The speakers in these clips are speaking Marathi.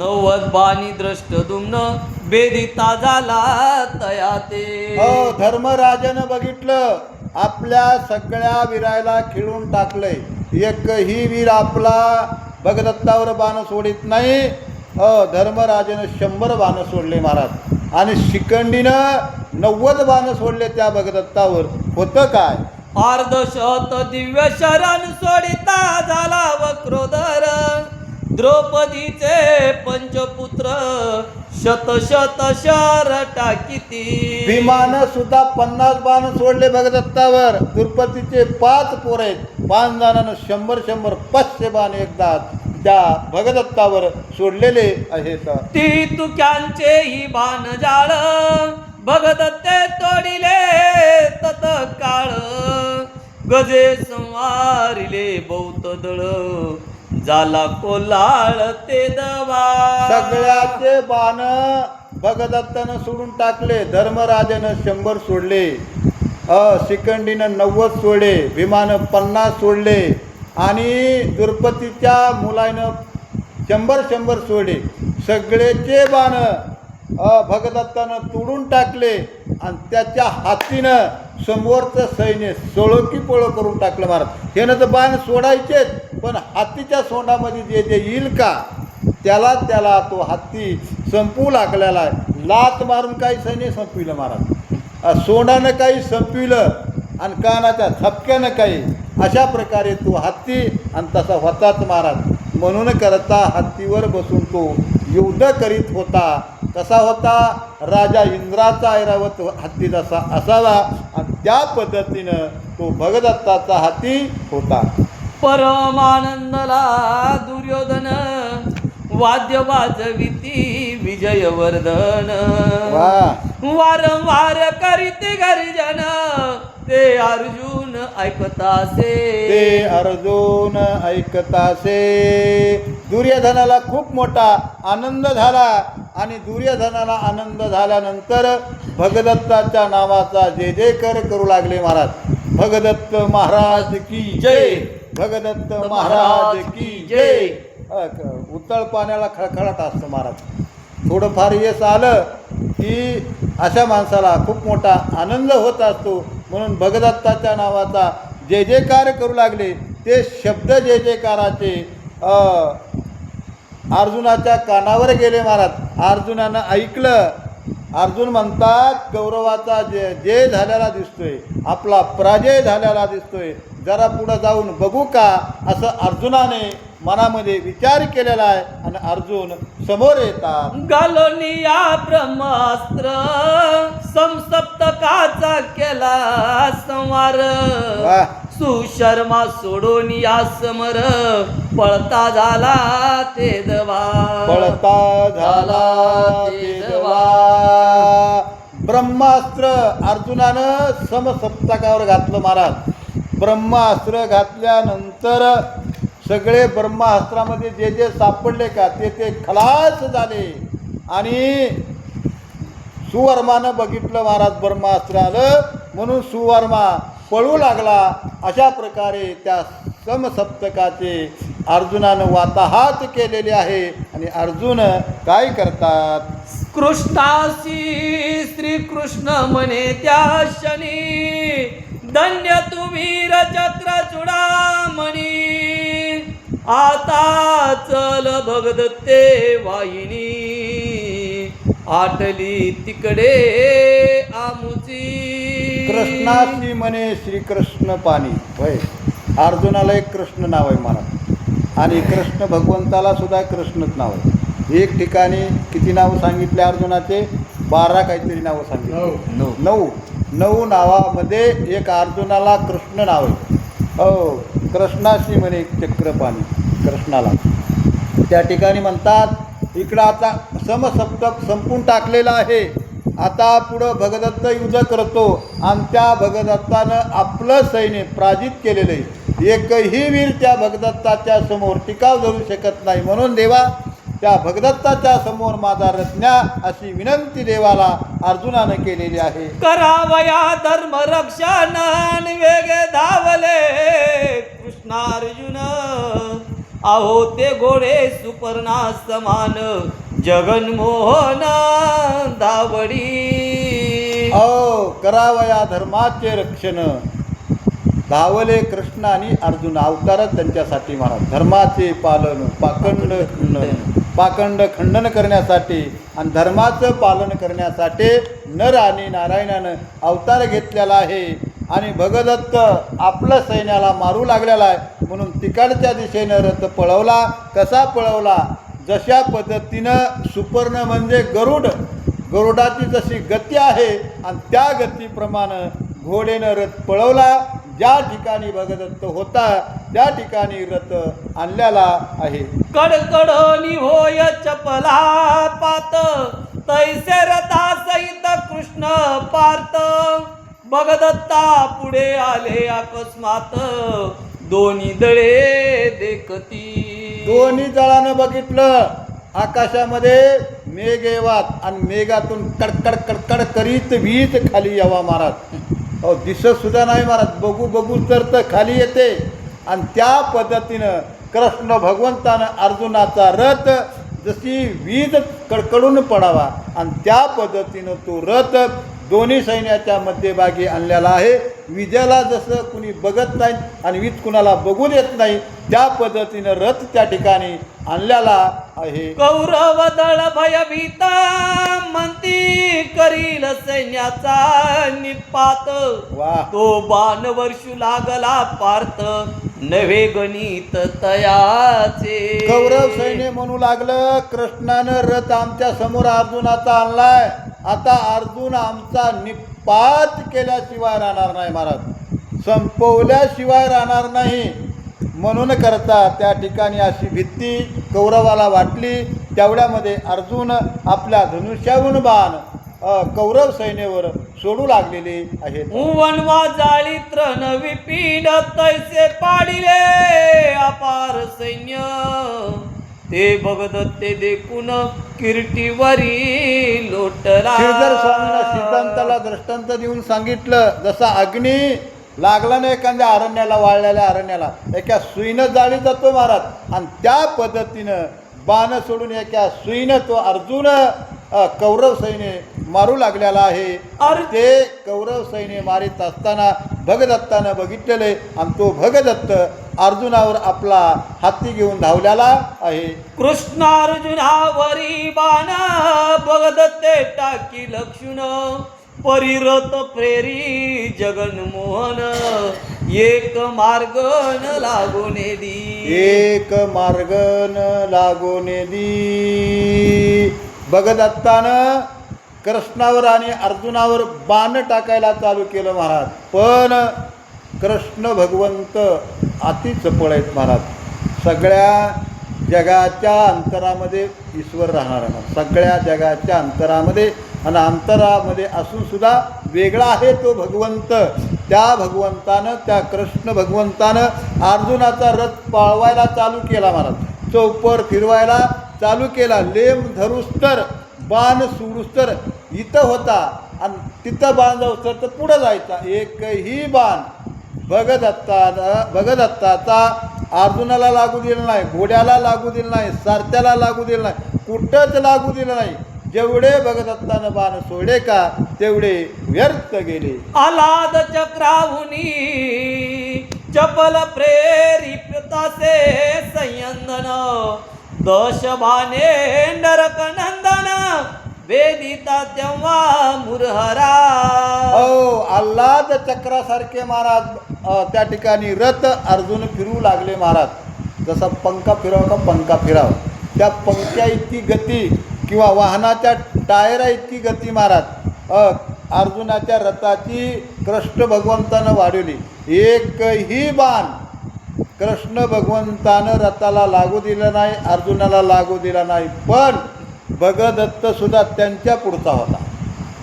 नवद बाणी द्रष्ट दुम्न बेदिता झाला तया ते. हो धर्मराजानं बघितलं. आपल्या सगळ्या वीरायला खिळून टाकलंय. एकही वीर आपला भगदत्तावर बाण सोडित नाही. अ धर्मराजानं शंभर बाण सोडले महाराज. आणि शिखंडीनं नव्वद बाण सोडले त्या भगदत्तावर. होतं काय? अर्धशत दिव्य शरण सोडिता झाला वक्रोदर. द्रौपदीचे पंचपुत्र शत शत शर टाकिती. भीमानं सुद्धा पन्नास बाण सोडले भगदत्तावर. द्रुपदीचे पाच पोर आहेत. पाच जणांना शंभर शंभर पाचशे बाण एकदा त्या भगदत्तावर सोडलेले आहेत. ती तुक्यांचे ही बाण जाळ भगदत्ते तोडिले तत काळ. गजे संवारिले बौत दळ झाला कोलाळ ते दवा. सगळ्याचे बाण भगदत्तानं सोडून टाकले धर्मराजानं शंभर सोडले अ शिखंडीनं नव्वद सोडले भीमानं पन्नास सोडले आणि द्रुपतीच्या मुलानं शंभर शंभर सोडले. सगळेचे बाण अ भगदत्तानं तोडून टाकले आणि त्याच्या हातीनं समोरचं सैन्य सोळोकी पोळो करून टाकलं महाराज हे तर बाण सोडायचेच. पण हत्तीच्या सोंडामध्ये जे जे येईल का त्याला त्याला तो हत्ती संपू लागलेला आहे. लात मारून काही सैन्य संपविलं महाराज. सोंडानं काही संपविलं आणि कानाच्या थपक्यानं काही अशा प्रकारे तो हत्ती आणि तसा होताच महाराज. म्हणून करता हत्तीवर बसून तो युद्ध करीत होता. कसा होता? राजा इंद्राचा ऐरावत हत्ती जसा असावा आणि त्या पद्धतीनं तो भगदत्ताचा हत्ती होता. परमानंदला दुर्योधन वाद्य वाजविती विजयवर्धन. वा. वारंवार करीते गर्जन ते अर्जुन ऐकतासे. ते अर्जुन ऐकतासे. दुर्योधनाला खूप मोठा आनंद झाला आणि दुर्योधनाला आनंद झाल्यानंतर भगदत्ताच्या नावाचा जय जयकर करू लागले महाराज. भगदत्त महाराज की जय. भगदत्त महाराज की जय. उतळ पाण्याला खळखळाट असतं महाराज. थोडंफार यश आलं की अशा माणसाला खूप मोठा आनंद होत असतो. म्हणून भगदत्ताच्या नावाचा जय जयकार करू लागले ते शब्द जय जयकाराचे अर्जुनाच्या कानावर गेले महाराज. अर्जुनानं ऐकलं. अर्जुन म्हणतात गौरवाचा जे जय झालेला दिसतोय आपला पराजय झालेला दिसतोय. जरा पुढं जाऊन बघू का? असं अर्जुनाने मनामध्ये विचार केलेला आहे आणि अर्जुन समोर येतात. गालोनिया ब्रह्मास्त्र समसप्तकाचा केला संवार. सुशर्मा सोडून या समर. पळता झाला ते दवा. पळता झाला ते देवा. ब्रह्मास्त्र अर्जुनानं समसप्तकावर घातलं महाराज. ब्रह्मास्त्र घातल्यानंतर सगळे ब्रह्मास्त्रामध्ये जे जे सापडले का ते ते खलास झाले. आणि सुवर्मानं बघितलं महाराज ब्रह्मास्त्र आलं म्हणून सुवर्मा पळू लागला. अशा प्रकारे त्या समसप्तकाचे अर्जुनानं वाताहात केलेले आहे. आणि अर्जुन काय करतात? कृष्णाशी श्रीकृष्ण म्हणे त्या शनी धन्य तुम्ही चक्र चुडामणी. आता चल भगदत्ते वाहिनी. आटली तिकडे आमुची. कृष्णाशी म्हणे श्रीकृष्ण पाणी. होय. अर्जुनाला एक कृष्ण नाव आहे मला आणि कृष्ण भगवंताला सुद्धा कृष्णच नाव आहे. एक ठिकाणी किती नावं सांगितले अर्जुनाचे? बारा काहीतरी नावं सांगितली. नऊ. नऊ. नऊ नावामध्ये एक अर्जुनाला कृष्ण नाव आहे. हो कृष्णाशी म्हणे चक्रपाणी कृष्णाला. त्या ठिकाणी म्हणतात इकडं आता समसप्तक संपून टाकलेला आहे. आता पुढं भगदत्त युद्ध करतो आणि त्या भगदत्तानं आपलं सैन्य पराजित केलेलं आहे. एकही वीर त्या भगदत्ताच्या समोर टिकाव धरू शकत नाही. म्हणून देवा त्या भगदत्ताच्या समोर माझा रत्न्या अशी विनंती देवाला अर्जुनानं केलेली आहे. करावया धर्म रक्षण वेगे धावले कृष्णार्जुन. अहो ते घोडे सुपर्णा समान जगनमोहन धावडी. अ करावया धर्माचे रक्षण. धावले कृष्ण आणि अर्जुन अवतारच त्यांच्यासाठी महाराज धर्माचे पालन पाखंड पाखंड खंडन करण्यासाठी आणि धर्माचं पालन करण्यासाठी नर आणि नारायणानं अवतार घेतलेला आहे. आणि भगदत्त आपलं सैन्याला मारू लागलेला आहे. म्हणून तिकडच्या दिशेनं रथ पळवला. कसा पळवला? जशा पद्धतीनं सुपर्ण म्हणजे गरुड. गरुडाची जशी गती आहे आणि त्या गतीप्रमाणे घोडेनं रथ पळवला. ज्या ठिकाणी भगदत्त होता त्या ठिकाणी रथ आणलेला आहे. कडकडणी होय चपला पात तैसे रथा सहित कृष्ण पार्थ. भगदत्ता पुढे आले अकस्मात दोन्ही दळे देखती दोन्ही जळानं बघितलं आकाशामध्ये मेघ येवात आणि मेघातून कडकड कडकड करीत वीज खाली यावा महाराज अहो दिसत सुद्धा नाही महाराज. बघू बघू तर तर खाली येते. आणि त्या पद्धतीनं कृष्ण भगवंतानं अर्जुनाचा रथ जशी वीज कडकडून पडावा आणि त्या पद्धतीनं तो रथ दोन्ही सैन्याच्या मध्यभागी आणलेला आहे. विजेला जसं कुणी बघत नाही आणि वीज कुणाला बघू देत नाही त्या पद्धतीनं रथ त्या ठिकाणी आणलेला आहे. कौरव दळ भयभीत म्हणती करील सैन्याचा निपात. वा. तो बाण वर्षू लागला पार्थ नवे गणित तयाचे. कौरव सैन्य म्हणू लागलं कृष्णानं रथ आमच्यासमोर अर्जुनाचा आणलाय. आता अर्जुन आमचा निपात केल्याशिवाय राहणार नाही महाराज. संपवल्याशिवाय राहणार नाही. म्हणून करता त्या ठिकाणी अशी भीती कौरवाला वाटली. तेवढ्यामध्ये अर्जुन आपल्या धनुष्याहून बाण कौरव सैन्यावर सोडू लागलेले आहे वनवा जाळी त्रन विपिन तैसे पाडिले अपार सैन्य. ते बघत ते देखून किरटीवरी लोटला. श्रीधर स्वामींना सिद्धांताला दृष्टांत देऊन सांगितलं जसा अग्नी लागला ना एखाद्या अरण्याला वाळलेल्या अरण्याला एका सुईनं जाळी जातो महाराज. आणि त्या पद्धतीनं बाण सोडून एका सुईनं तो अर्जुन कौरव सैन्य मारू लागलेला आहे. आणि ते कौरव सैन्य मारित असताना भगदत्तानं बघितलेले आणि तो भगदत्त अर्जुनावर आपला हाती घेऊन धावलेला आहे. कृष्णार्जुनावरी बाण बघत ते टाकी लक्षुण. परिरत प्रेरी जगनमोहन एक मार्ग न लागून दी. एक मार्ग न लागून दी. भगदत्तानं कृष्णावर आणि अर्जुनावर बाण टाकायला चालू केलं महाराज. पण कृष्ण भगवंत अति चपळ आहेत महाराज. सगळ्या जगाच्या अंतरामध्ये ईश्वर राहणार आहे महाराज. सगळ्या जगाच्या अंतरामध्ये आणि अंतरामध्ये असून सुद्धा वेगळा आहे तो भगवंत. त्या भगवंतानं त्या कृष्ण भगवंतानं अर्जुनाचा रथ पाळवायला चालू केला महाराज. चौपर फिरवायला चालू केला. लेम धरुस्तर बाण सुरुस्तर इथं होता. आणि तिथं बाण जाऊस तर तर पुढं जायचा. एकही बाण भगदत्ता भगदत्ताचा अर्जुनाला लागू दिला नाही घोड्याला लागू दिला नाही सारथ्याला लागू दिला नाही कुठंच लागू दिलं नाही. जेवढे भगदत्तानं बाण सोडे का तेवढे व्यर्थ गेले. आलाद चक्राहुनी चपल प्रेरितासे संयंदन दश भाने नरक नंदन वेदिता तेव्हा मुरहरा. हो आल्हाद चक्रासारखे महाराज त्या ठिकाणी रथ अर्जुन फिरू लागले महाराज. जसा पंखा फिराव का पंखा फिराव. त्या पंख्या इतकी गती किंवा वाहनाच्या टायरा इतकी गती महाराज अ, अर्जुनाच्या रथाची कृष्ण भगवंतानं वाढवली. एकही बाण कृष्ण भगवंतानं रथाला लागू दिलं नाही अर्जुनाला लागू दिला नाही. पण भगदत्त सुद्धा त्यांच्या पुढचा होता.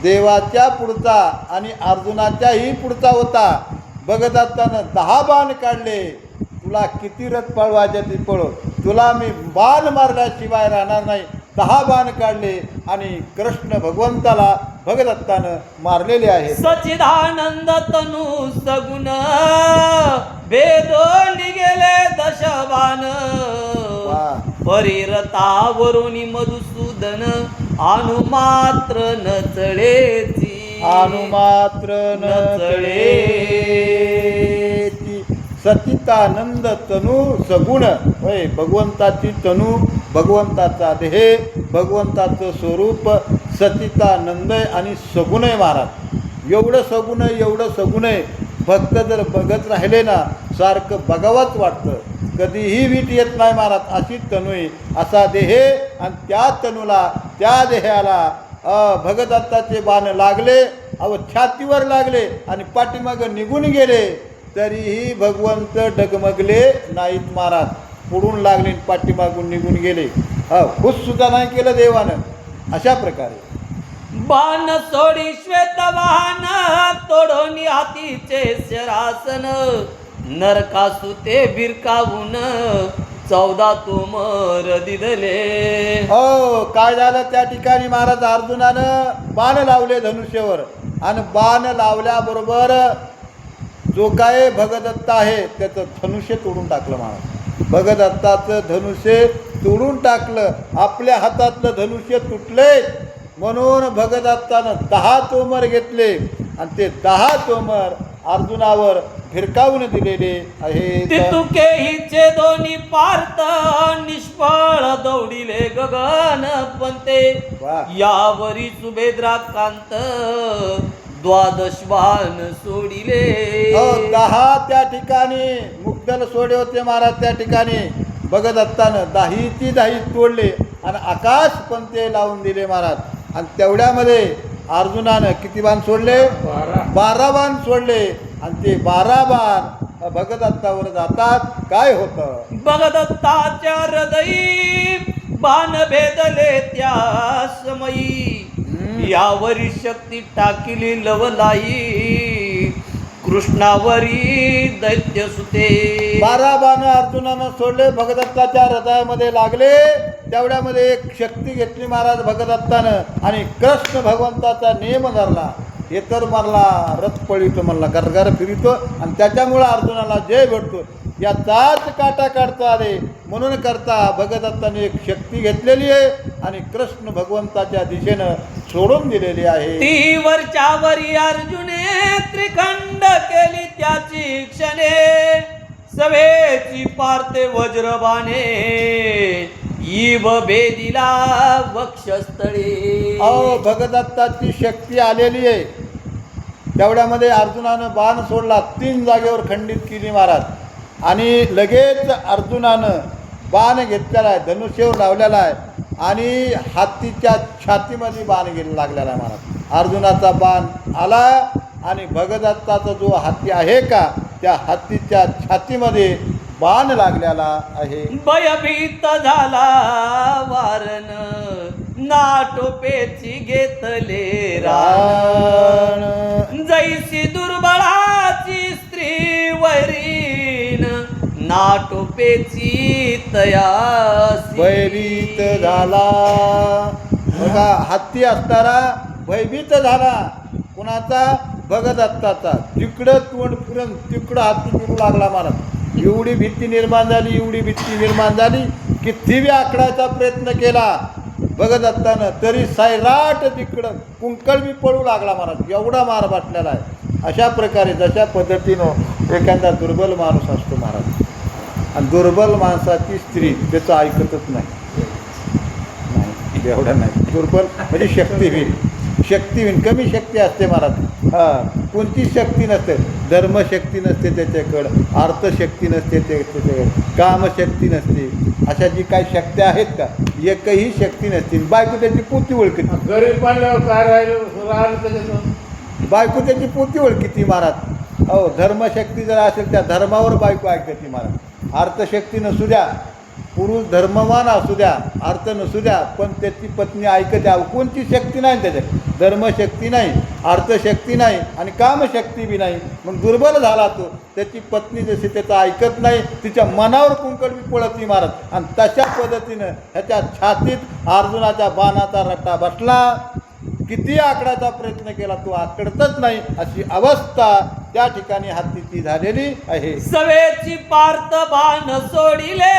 देवाच्या पुढचा आणि अर्जुनाच्याही पुढचा होता. भगदत्तानं दहा बाण काढले. तुला किती रथ पळवायचे ते पळव. तुला मी बाण मारल्याशिवाय राहणार नाही. दहा बाण काढले आणि कृष्ण भगवंताला भगदत्तानं मारलेले आहेत. सचिदानंद तनु सगुण भेदो निगेले दशबान. परिरतावरून मधुसूदन अनुमात्र न चळेची अनुमात्र न चढेची सचितानंद तनु सगुण. होय भगवंताची तनु भगवंताचा देह भगवंताचं स्वरूप सचितानंद आहे आणि सगुण आहे महाराज. एवढं सगुण आहे एवढं सगुण आहे. भक्त जर बघत राहिले ना सारखं बघावंच वाटतं. कधीही वीट येत नाही महाराज अशी तनुई आहे असा देह आणि त्या तनूला त्या देहाला अ, भगदत्ताचे बाण लागले अव छातीवर लागले आणि पाठीमागं निघून गेले. तरीही भगवंत डगमगले नाहीत महाराज पुढून लागले आणि पाठीमागून निघून गेले. हा सुद्धा नाही केलं देवानं. अशा प्रकारे. बाण सोडी श्वेत वाहन तोडोनी हातीचे शरासन नरकासुते बिरकावून चौदा तुमर दिदले हो काय झालं त्या ठिकाणी महाराज अर्जुनानं बाण लावले धनुष्यवर. आणि बाण लावल्याबरोबर जो काय भगदत्त आहे त्याचं धनुष्य तोडून टाकलं महाराज. भगदत्ताचं धनुष्य तोडून टाकलं. आपल्या हातातलं धनुष्य तुटले. म्हणून भगदत्तानं दहा तोमर घेतले. आणि ते दहा तोमर अर्जुनावर फिरकावून दिलेले आहेत तितुके हिचे दोन्ही पार्थ निष्फळ दौडिले गगन पंते. यावरी सुभेद्राकांत द्वादश बाण सोडिले. हो दहा त्या ठिकाणी मुक्तल सोडे होते महाराज त्या ठिकाणी. भगदत्तानं दाहीची दाही तोडले आणि आकाश पण ते लावून दिले महाराज. आणि तेवढ्यामध्ये अर्जुनानं किती बाण सोडले? बारा बाण सोडले आणि ते बारा बाण भगदत्तावर जातात. काय होतं? भगदत्ताच्या हृदयी बाण भेदले त्या समयी. यावरी शक्ती टाकिली लवलाई. कृष्णावरी दैत्य सुते. बारा बाण अर्जुनानं सोडले भगदत्ताच्या हृदयामध्ये लागले. तेवढ्यामध्ये एक शक्ती घेतली महाराज भगदत्तानं आणि कृष्ण भगवंताचा नियम धरला. हे तर मला रथ पळितो म्हणला गरगर फिरितो आणि त्याच्यामुळं अर्जुनाला जय भेटतो. याचाच काटा काढता रे म्हणून करता भगदत्ताने एक शक्ती घेतलेली आहे आणि कृष्ण भगवंताच्या दिशेनं सोडून दिलेली आहे. ती वरच्या वरी अर्जुने त्रिखंड केली त्याची क्षणे. सभेची पार्थे वज्रबाने. इव बेदिला वक्षस्थळी. अहो भगदत्ताची शक्ती आलेली आहे. तेवढ्यामध्ये अर्जुनानं बाण सोडला तीन जागेवर खंडित केली महाराज. आणि लगेच अर्जुनानं बाण घेतलेला आहे धनुष्यवर लावलेला आहे. आणि हातीच्या छातीमध्ये बाण गेला लागलेला आहे महाराज. अर्जुनाचा बाण आला आणि भगदत्ताचा जो हाती आहे का त्या हातीच्या छातीमध्ये बाण लागलेला आहे. भयभीत झाला वारण. नाटोपेची घेतले राण जैसी दुर्बळाची स्त्री वरीन. नाटोपेची तयासी. भयभीत झाला. बघा हत्ती असताना भयभीत झाला. कुणाचा? भगदत्ताचा जिकडं तोंड फिरून तिकडं हत्ती फिरू लागला मला एवढी भीती निर्माण झाली एवढी भीती निर्माण झाली की तिवी आकडायचा प्रयत्न केला बघत असताना तरी सैराट तिकडं कुंकळबी पळू लागला महाराज एवढा मार वाटलेला आहे. अशा प्रकारे जशा पद्धतीनं एखादा दुर्बल माणूस असतो महाराज. आणि दुर्बल माणसाची स्त्री त्याचं ऐकतच नाही एवढं नाही. दुर्बल म्हणजे शक्तीहीन. शक्तीहीन कमी शक्ती असते महाराज. हां कोणती शक्ती नसते. धर्मशक्ती नसते त्याच्याकडं अर्थशक्ती नसते ते त्याच्याकडं कामशक्ती नसते. अशा जी काही शक्ती आहेत का एकही शक्ती नसते. बायको त्याची पोती ओळखती. गरीब पाण्यावर काय राहिलं? बायको त्याची पोती ओळखीती महाराज. हो धर्मशक्ती जर असेल त्या धर्मावर बायको ऐकते महाराज. अर्थशक्ती नसू द्या. पुरुष धर्मवान असू द्या अर्थ नसू द्या पण त्याची पत्नी ऐकत. द्या कोणती शक्ती नाही त्याच्यात? धर्मशक्ती नाही अर्थशक्ती नाही आणि कामशक्ती बी नाही. मग दुर्बल झाला तो. त्याची पत्नी जशी त्याचं ऐकत नाही तिच्या मनावर कुंकड बी पळत नाही मारत. आणि तशा पद्धतीनं ह्याच्या छातीत अर्जुनाच्या बाणाचा रट्टा बसला. किती आकडाचा प्रयत्न केला तो. आकडतच नाही अशी अवस्था त्या ठिकाणी हत्तीची झालेली आहे. सवेची पार्थ बाण सोडिले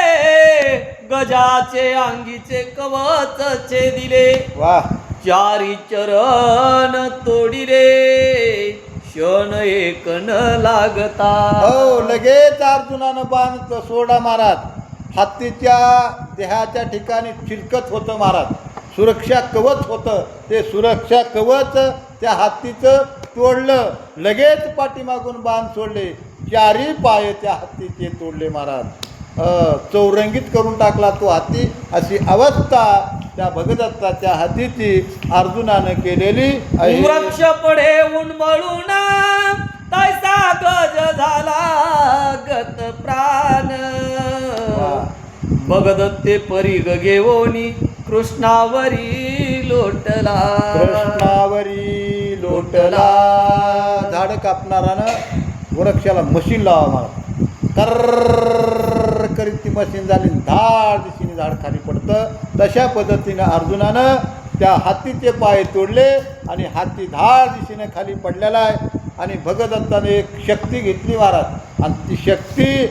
गजाचे अंगीचे कवच दिले. वा. चारी चरण तोडिले क्षण एक न लागता. हो लगेच अर्जुनानं बाण तो सोडा महाराज हत्तीच्या देहाच्या ठिकाणी चिरकत होतं महाराज सुरक्षा कवच होतं. ते सुरक्षा कवच त्या हत्तीचं तोडलं. लगेच पाठीमागून बाण सोडले. चारी पाय त्या हत्तीचे तोडले महाराज. चौरंगीत करून टाकला तो हत्ती. अशी अवस्था त्या भगदत्ताच्या हत्तीची अर्जुनानं केलेली वृक्ष पडे उन्मळून तैसा गज झाला गत प्राण. बगदत्ते परिग घेऊनी कृष्णावरी लोटला. कृष्णावरी लोटला. झाडं कापणारानं वृक्षाला मशीन लावा मला कर करीत ती मशीन झाली धाड दिशेने झाड खाली पडतं. तशा पद्धतीनं अर्जुनानं त्या हातीचे पाय तोडले आणि हाती धाड दिशेने खाली पडलेला आहे. आणि भगदत्ताने एक शक्ती घेतली महाराज आणि ती शक्ती